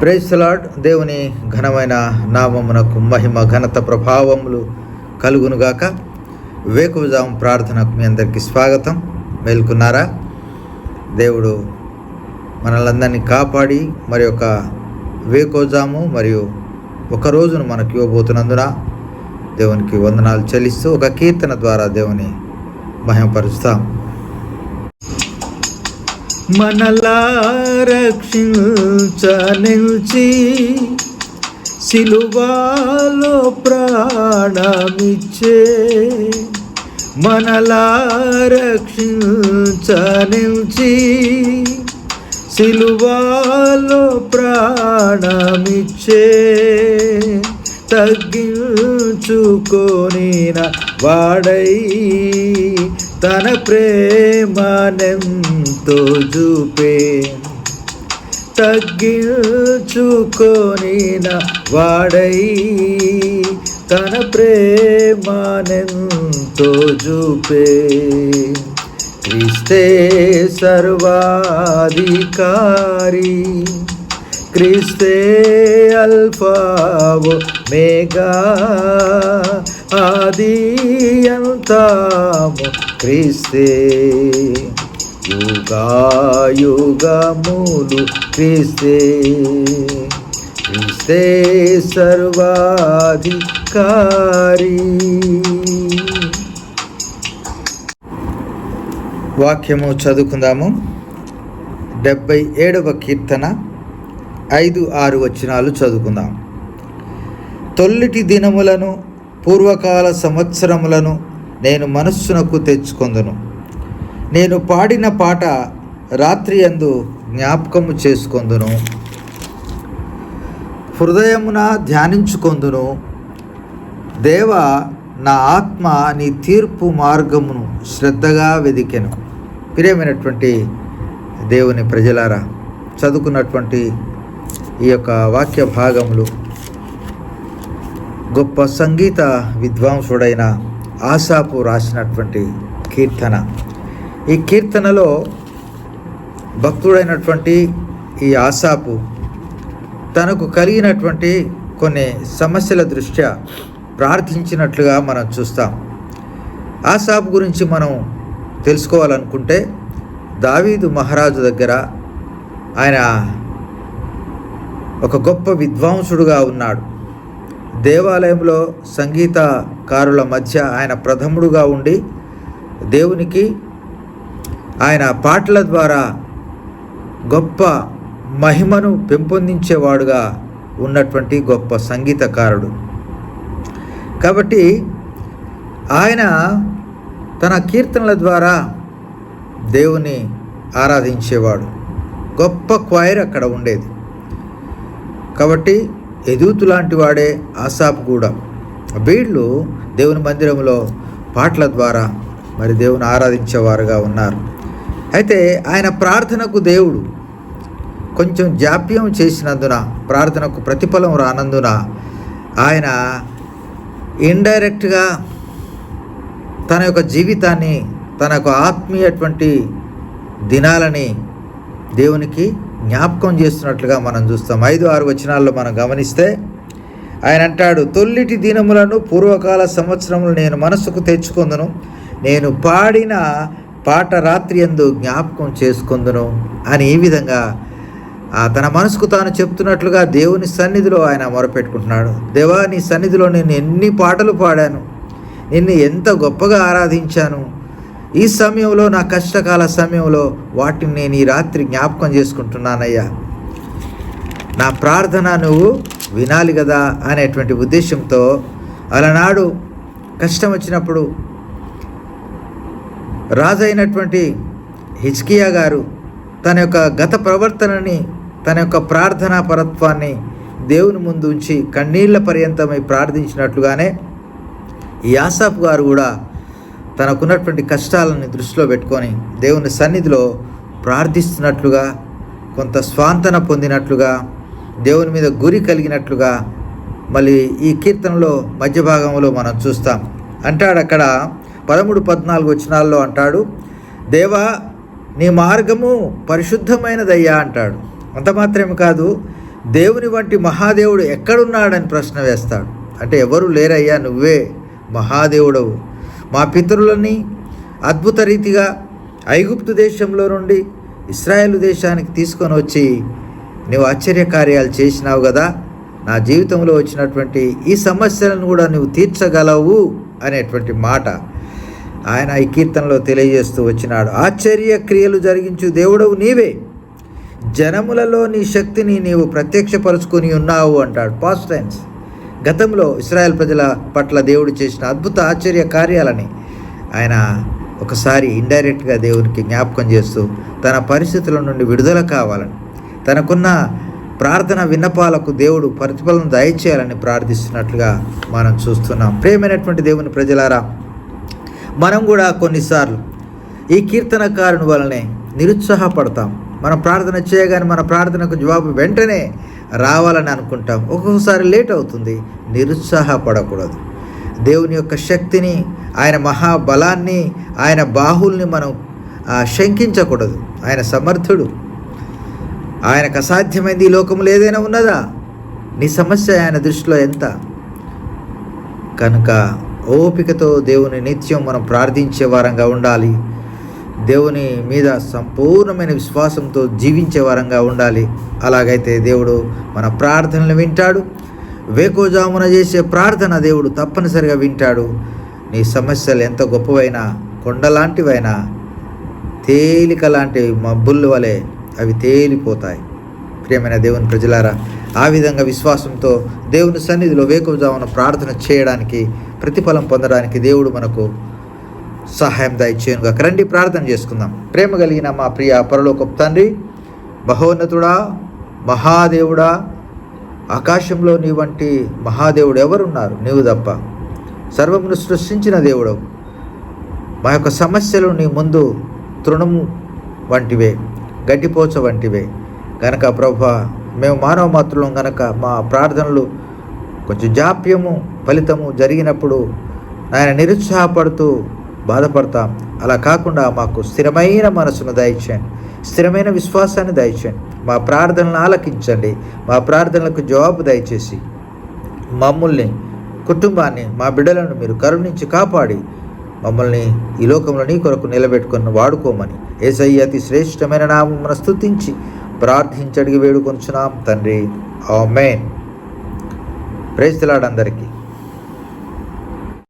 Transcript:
Praise the Lord దేవుని ఘనమైన నామమునకు మహిమ ఘనత ప్రభావములు కలుగునుగాక వేకువజాము ప్రార్థనకు మీ అందరికీ స్వాగతం. మేల్కొన్నారా? దేవుడు మనలందరినీ కాపాడి మరి ఒక వేకోజాము మరియు ఒక రోజును మనకు ఇవ్వబోతున్నందున దేవునికి వందనాలు చెల్లిస్తూ ఒక కీర్తన ద్వారా దేవుని మహిమపరుస్తాం. మనలా రక్షించనిల్చి సిలువాలో ప్రాణమిచ్చే మనలా రక్షించనిల్చి సిలువాలో ప్రాణమిచ్చే తగ్గించుకోనిన వాడై తన ప్రేమనెంతో చూపే. తగ్గించుకోనిన వాడై తన ప్రేమనెంతో చూపే. క్రిస్తే సర్వాధికారి క్రిస్తే అల్ఫావో మేఘా ఆది అంతము క్రిస్తే యుగాయుగములు క్రిస్తే. క్రిస్తే సర్వాధికారి. వాక్యము చదువుకుందాము. డెబ్బై ఏడవ కీర్తన. ఐదు ఆరు వచనాలు చదువుకుందాం. తొల్లిటి దినములను పూర్వకాల సంవత్సరములను నేను మనస్సునకు తెచ్చుకొందును. నేను పాడిన పాట రాత్రి అందు జ్ఞాపకము చేసుకొందును. హృదయమున ధ్యానించుకొందును. దేవ నా ఆత్మ నీ తీర్పు మార్గమును శ్రద్ధగా వెదికెను. ప్రియమైనటువంటి దేవుని ప్రజలారా చదువుకున్నటువంటి ఈ యొక్క వాక్య భాగములు గొప్ప సంగీత విద్వాంసుడైన ఆశాపు రాసినటువంటి కీర్తన. ఈ కీర్తనలో భక్తుడైనటువంటి ఈ ఆశాపు తనకు కలిగినటువంటి కొన్ని సమస్యల దృష్ట్యా ప్రార్థించినట్లుగా మనం చూస్తాం. ఆసాపు గురించి మనం తెలుసుకోవాలనుకుంటే దావీదు మహారాజు దగ్గర ఆయన ఒక గొప్ప విద్వాంసుడుగా ఉన్నాడు. దేవాలయంలో సంగీతకారుల మధ్య ఆయన ప్రథముడుగా ఉండి దేవునికి ఆయన పాటల ద్వారా గొప్ప మహిమను పెంపొందించేవాడుగా ఉన్నటువంటి గొప్ప సంగీతకారుడు. కాబట్టి ఆయన తన కీర్తనల ద్వారా దేవుని ఆరాధించేవాడు. గొప్ప క్వైర్ అక్కడ ఉండేది. కాబట్టి ఎదుగుతు లాంటి వాడే ఆసాపు కూడా. వీళ్ళు దేవుని మందిరంలో పాటల ద్వారా మరి దేవుని ఆరాధించేవారుగా ఉన్నారు. అయితే ఆయన ప్రార్థనకు దేవుడు కొంచెం జాప్యం చేసినందున ప్రార్థనకు ప్రతిఫలం రానందున ఆయన ఇండైరెక్ట్గా తన యొక్క జీవితాన్ని తన యొక్క ఆత్మీయటువంటి దినాలని దేవునికి జ్ఞాపకం చేస్తున్నట్లుగా మనం చూస్తాం. ఐదు ఆరు వచనాల్లో మనం గమనిస్తే ఆయన అంటాడు తొల్లిటి దినములను పూర్వకాల సంవత్సరములు నేను మనసుకు తెచ్చుకుందును. నేను పాడిన పాట రాత్రి ఎందు జ్ఞాపకం చేసుకుందును. అని ఈ విధంగా తన మనసుకు తాను చెప్తున్నట్లుగా దేవుని సన్నిధిలో ఆయన మొరపెట్టుకుంటున్నాడు. దేవా నీ సన్నిధిలో నేను ఎన్ని పాటలు పాడాను. నిన్ను ఎంత గొప్పగా ఆరాధించాను. ఈ సమయంలో నా కష్టకాల సమయంలో వాటిని నేను ఈ రాత్రి జ్ఞాపకం చేసుకుంటున్నానయ్యా. నా ప్రార్థన నువ్వు వినాలి కదా అనేటువంటి ఉద్దేశంతో అలనాడు కష్టం వచ్చినప్పుడు రాజైనటువంటి హిచ్కియా గారు తన యొక్క గత ప్రవర్తనని తన యొక్క ప్రార్థనా పరత్వాన్ని దేవుని ముందు ఉంచి కన్నీళ్ళ పర్యంతమై ప్రార్థించినట్లుగానే ఈ గారు కూడా తనకున్నటువంటి కష్టాలని దృష్టిలో పెట్టుకొని దేవుని సన్నిధిలో ప్రార్థిస్తున్నట్లుగా కొంత స్వాంతన పొందినట్లుగా దేవుని మీద గురి కలిగినట్లుగా మళ్ళీ ఈ కీర్తనలో మధ్య భాగంలో మనం చూస్తాం. అంటాడు అక్కడ పదమూడు పద్నాలుగు వచనాల్లో అంటాడు దేవా నీ మార్గము పరిశుద్ధమైనదయ్యా అంటాడు. అంత మాత్రమే కాదు దేవుని వంటి మహాదేవుడు ఎక్కడున్నాడని ప్రశ్న వేస్తాడు. అంటే ఎవరు లేరయ్యా నువ్వే మహాదేవుడవు. మా పితరులని అద్భుత రీతిగా ఐగుప్తు దేశంలో నుండి ఇస్రాయేల్ దేశానికి తీసుకొని వచ్చి నువ్వు ఆశ్చర్య కార్యాలు చేసినావు కదా. నా జీవితంలో వచ్చినటువంటి ఈ సమస్యలను కూడా నువ్వు తీర్చగలవు అనేటువంటి మాట ఆయన ఈ కీర్తనలో తెలియజేస్తూ వచ్చినాడు. ఆశ్చర్య క్రియలు జరిగించు దేవుడవు నీవే. జనములలో నీ శక్తిని నీవు ప్రత్యక్షపరుచుకొని ఉన్నావు అంటాడు పాస్ట్ టైమ్స్ గతంలో ఇస్రాయెల్ ప్రజల పట్ల దేవుడు చేసిన అద్భుత ఆశ్చర్య కార్యాలని ఆయన ఒకసారి ఇండైరెక్ట్గా దేవునికి జ్ఞాపకం చేస్తూ తన పరిస్థితుల నుండి విడుదల కావాలని తనకున్న ప్రార్థన విన్నపాలకు దేవుడు ప్రతిఫలం దయచేయాలని ప్రార్థిస్తున్నట్లుగా మనం చూస్తున్నాం. ప్రేమైనటువంటి దేవుని ప్రజలారా మనం కూడా కొన్నిసార్లు ఈ కీర్తనకారుని వలనే నిరుత్సాహపడతాం. మనం ప్రార్థన చేయగానే మన ప్రార్థనకు జవాబు వెంటనే రావాలని అనుకుంటాం. ఒక్కొక్కసారి లేట్ అవుతుంది. నిరుత్సాహపడకూడదు. దేవుని యొక్క శక్తిని ఆయన మహాబలాన్ని ఆయన బాహుల్ని మనం శంకించకూడదు. ఆయన సమర్థుడు. ఆయనకు అసాధ్యమైంది ఈ లోకంలో ఏదైనా ఉన్నదా? నీ సమస్య ఆయన దృష్టిలో ఎంత? కనుక ఓపికతో దేవుని నిత్యం మనం ప్రార్థించే వారంగా ఉండాలి. దేవుని మీద సంపూర్ణమైన విశ్వాసంతో జీవించే వారంగా ఉండాలి. అలాగైతే దేవుడు మన ప్రార్థనలు వింటాడు. వేకోజామున చేసే ప్రార్థన దేవుడు తప్పనిసరిగా వింటాడు. నీ సమస్యలు ఎంత గొప్పవైనా కొండలాంటివైనా తేలిక లాంటి మబ్బుల వలె అవి తేలిపోతాయి. ప్రియమైన దేవుని ప్రజలారా ఆ విధంగా విశ్వాసంతో దేవుని సన్నిధిలో వేకువజామున ప్రార్థన చేయడానికి ప్రతిఫలం పొందడానికి దేవుడు మనకు సహాయం దయచేయనుగా రండి ప్రార్థన చేసుకుందాం. ప్రేమ కలిగిన మా ప్రియ పరలోకపు తండ్రి మహోన్నతుడా మహాదేవుడా ఆకాశంలో నీ వంటి మహాదేవుడు ఎవరున్నారు? నీవు తప్ప. సర్వమును సృష్టించిన దేవుడు. మా యొక్క సమస్యలు నీ ముందు తృణము వంటివే గడ్డిపోచ వంటివే. గనక ప్రభా మేము మానవ మాత్రులం గనక మా ప్రార్థనలు కొంచెం జాప్యము ఫలితము జరిగినప్పుడు ఆయన నిరుత్సాహపడుతూ బాధపడతాం. అలా కాకుండా మాకు స్థిరమైన మనసును దయచేయండి. స్థిరమైన విశ్వాసాన్ని దయచేయండి. మా ప్రార్థనలను ఆలకించండి. మా ప్రార్థనలకు జవాబు దయచేసి మమ్మల్ని కుటుంబాన్ని మా బిడ్డలను మీరు కరుణించి కాపాడి మమ్మల్ని ఈ లోకంలో నీ కొరకు నిలబెట్టుకొని వాడుకోమని ఏసయ్య అతి శ్రేష్టమైన నామమున స్థుతించి ప్రార్థించడిగి వేడుకొంచున్నాం తండ్రి. ఆమెన్. ప్రేస్తలాడందరికీ